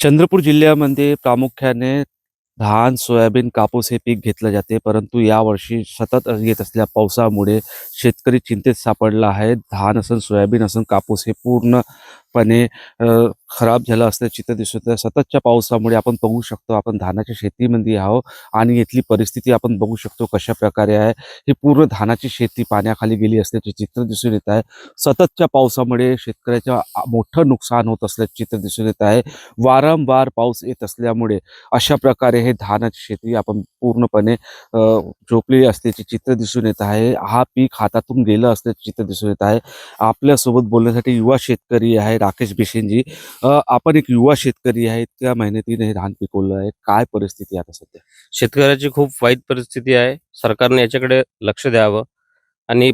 चंद्रपूर जिल्ह्यामध्ये प्रामुख्याने धान, सोयाबीन, कापूस हे पीक घेतलं जाते. परंतु यावर्षी सतत येत असलेल्या पावसामुळे शेतकरी चिंतेत सापडला आहे. धान असन, सोयाबीन असन, कापूस हे पूर्णपणे खराब झालं असल्याचं चित्र दिसत आहे. सततच्या पावसामुळे आपण बघू शकतो, आपण धानाच्या शेतीमध्ये आहोत आणि इथली परिस्थिती आपण बघू शकतो कशा प्रकारे आहे. ही पूर्ण धानाची शेती पाण्याखाली गेली असल्याचे चित्र दिसून येत आहे. सततच्या पावसामुळे शेतकऱ्याचं मोठं नुकसान होत असल्याचे चित्र दिसून येत आहे. वारंवार पाऊस येत असल्यामुळे अशा प्रकारे हे धानाची शेती आपण पूर्णपणे झोपलेली असल्याचे चित्र दिसून येत आहे. हा पीक हातातून गेलं असल्याचे चित्र दिसून येत आहे. आपल्यासोबत बोलण्यासाठी युवा शेतकरी आहे राकेश बिशेनजी. आपण एक युवा शेतकरी आहे. इतक्या मेहनतीने हे धान पिकवलं आहे. काय परिस्थिती आहे आता सध्या? शेतकऱ्याची खूप वाईट परिस्थिती आहे. सरकारने याच्याकडे लक्ष द्यावं आणि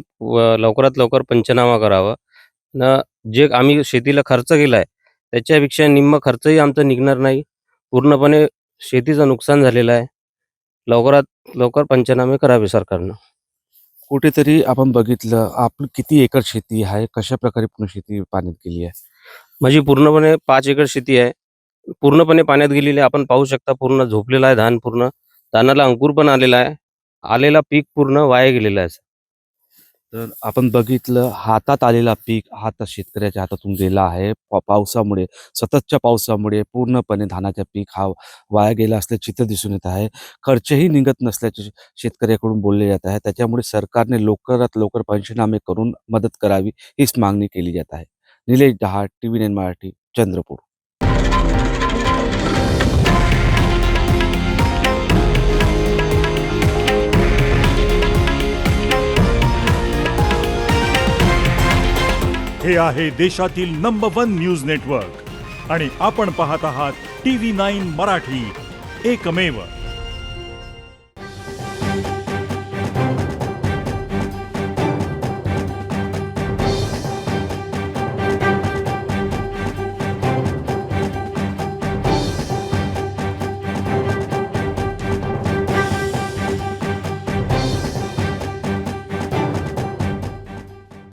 लवकरात लवकर पंचनामा करावा. न जे आम्ही शेतीला खर्च केलाय, त्याच्यापेक्षा निम्मा खर्चही आमचा निघणार नाही. पूर्णपणे शेतीचं नुकसान झालेलं आहे. लवकरात लवकर पंचनामे करावे सरकारनं. कुठेतरी आपण बघितलं आपली किती एकर शेती आहे? कशाप्रकारे पूर्ण शेती पाण्यात गेली आहे? माझी पूर्णपणे पाच एकर शेती आहे. पूर्णपणे पाण्यात गेलेली आहे. आपण पाहू शकता पूर्ण झोपलेला आहे धान पूर्ण. धानाला अंकुर पण आलेला आहे. आलेला पीक पूर्ण वाया गेलेलं आहे. तर आपण बघितलं हातात आलेला पीक हा आता शेतकऱ्याच्या हातातून गेला आहे. पा पावसामुळे, सततच्या पावसामुळे पूर्णपणे धानाचा पीक हा वाया गेला असल्याचे चित्र दिसून येत आहे. खर्चही निघत नसल्याचे शेतकऱ्याकडून बोलले जात आहे. त्याच्यामुळे सरकारने लवकरात लवकर पंचनामे करून मदत करावी हीच मागणी केली जात आहे. Nilesh Dahal, TV nine Marathi, Chandrapur. हे आहे देशातील नंबर वन न्यूज नेटवर्क आणि आपण पाहत आहात टी व्ही नाईन मराठी एकमेव